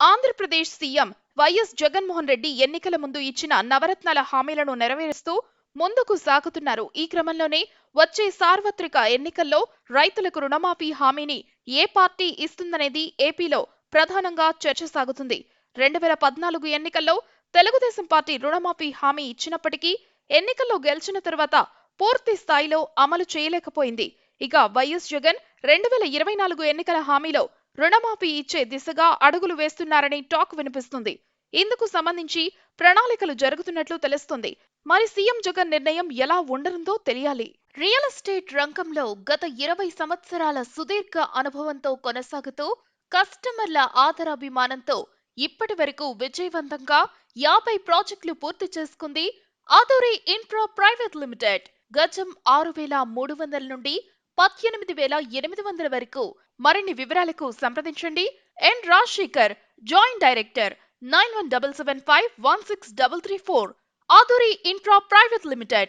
Andhra Pradesh CM Y S Jaganmohan Reddy ఎన్నికల ముందు ఇచ్చిన నవరత్నాల హామీలను నెరవేరుస్తూ ముందుకు సాగుతున్నారు. ఈ క్రమంలోనే వచ్చే సార్వత్రిక ఎన్నికల్లో రైతులకు రుణమాఫీ హామీని ఏ పార్టీ ఇస్తుందనేది ఏపీలో ప్రధానంగా చర్చ సాగుతుంది. రెండు వేల పద్నాలుగు ఎన్నికల్లో తెలుగుదేశం పార్టీ రుణమాఫీ హామీ ఇచ్చినప్పటికీ ఎన్నికల్లో గెలిచిన తర్వాత పూర్తి స్థాయిలో అమలు చేయలేకపోయింది. ఇక వైఎస్ జగన్ రెండు వేల ఇరవై నాలుగు ఎన్నికల హామీలో రుణమాఫీ ఇచ్చే దిశగా అడుగులు వేస్తున్నారని టాక్ వినిపిస్తుంది. ఇందుకు సంబంధించి ప్రణాళికలు జరుగుతున్నట్లు తెలుస్తుంది. మరి సీఎం జగన్ నిర్ణయం ఎలా ఉండనుందో తెలియాలి. రియల్ ఎస్టేట్ రంగంలో గత ఇరవై సంవత్సరాల సుదీర్ఘ అనుభవంతో కొనసాగుతూ కస్టమర్ల ఆదరాభిమానంతో ఇప్పటి వరకు విజయవంతంగా యాభై ప్రాజెక్టులు పూర్తి చేసుకుంది ఆదోరి ఇన్ఫ్రా ప్రైవేట్ లిమిటెడ్. గజం ఆరు వేల మూడు వందల నుండి పద్దెనిమిది వేల ఎనిమిది వందల వరకు. మరిన్ని వివరాలకు సంప్రదించండి. N Rajasekhar joint director nine one double seven five one six double three four. Adhuri infra private limited.